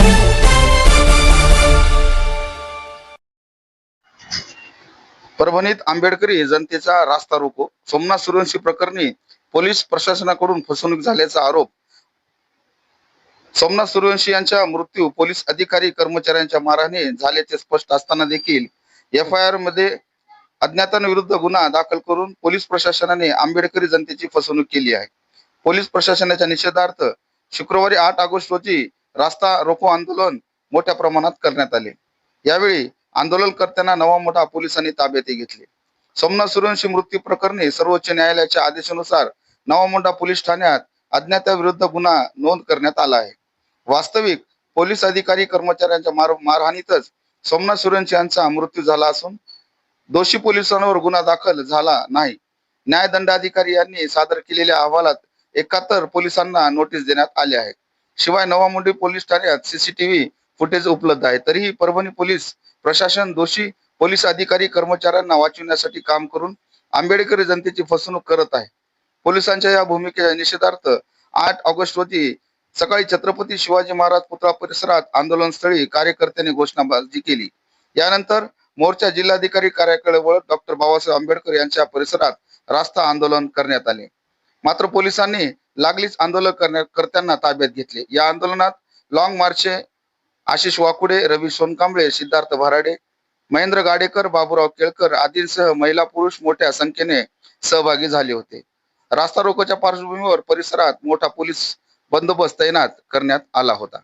jungle. परभणीत आंबेडकरी जनतेचा रास्ता रोको सोमनाथ सूर्यवंशी प्रकरणी पोलीस प्रशासनाकडून फसवणूक झाल्याचा आरोप सोमनाथ सूर्यवंशी यांचा मृत्यू पोलीस अधिकारी कर्मचाऱ्यांच्या माराने झाल्याचे स्पष्ट असताना देखील एफ आय आरमध्ये अज्ञातांविरुद्ध गुन्हा दाखल करून पोलीस प्रशासनाने आंबेडकरी जनतेची फसवणूक केली आहे पोलीस प्रशासनाच्या निषेधार्थ शुक्रवारी आठ ऑगस्ट रोजी रास्ता रोको आंदोलन मोठ्या प्रमाणात करण्यात आले. यावेळी आंदोलनकर्त्यांना नवा मोठा पोलिसांनी ताब्यात घेतले. सोमनाथ सूर्यवंशी मृत्यू प्रकरणी सर्वोच्च न्यायालयाच्या आदेशानुसार नवामोंडा पोलीस ठाण्यात अज्ञाताविरुद्ध गुन्हा नोंद करण्यात आला आहे. वास्तविक पोलीस अधिकारी कर्मचाऱ्यांच्या मार मारहाणीतच सोमनाथ सूर्यवंशी यांचा मृत्यू झाला असून दोषी पोलिसांवर गुन्हा दाखल झाला नाही. न्यायदंडाधिकारी यांनी सादर केलेल्या अहवालात एकाहत्तर पोलिसांना नोटीस देण्यात आले आहे. शिवाय नवामुंडी पोलीस ठाण्यात सीसीटीव्ही फुटेज उपलब्ध आहे. तरीही परभणी पोलीस प्रशासन दोषी पोलीस अधिकारी कर्मचाऱ्यांना वाचविण्यासाठी काम करून आंबेडकरी जनतेची फसवणूक करत आहे. पोलिसांच्या या भूमिकेच्या निषेधार्थ आठ ऑगस्ट रोजी सकाळी छत्रपती शिवाजी महाराज पुतळा परिसरात आंदोलनस्थळी कार्यकर्त्यांनी घोषणाबाजी केली. यानंतर मोर्चा जिल्हाधिकारी कार्यालयावर डॉक्टर बाबासाहेब आंबेडकर यांच्या परिसरात रास्ता आंदोलन करण्यात आले. मात्र पोलिसांनी लागलीच आंदोलन करण्याकर्त्यांना ताब्यात घेतले. या आंदोलनात लॉंग मार्चचे आशिष वाकुडे रवी सोनकांबळे सिद्धार्थ भराडे महेंद्र गाडेकर बाबूराव केळकर आदींसह महिला पुरुष मोठ्या संख्येने सहभागी झाले होते. रास्ता रोकोच्या पार्श्वभूमीवर परिसरात मोठा पोलीस बंदोबस्त तैनात करण्यात आला होता.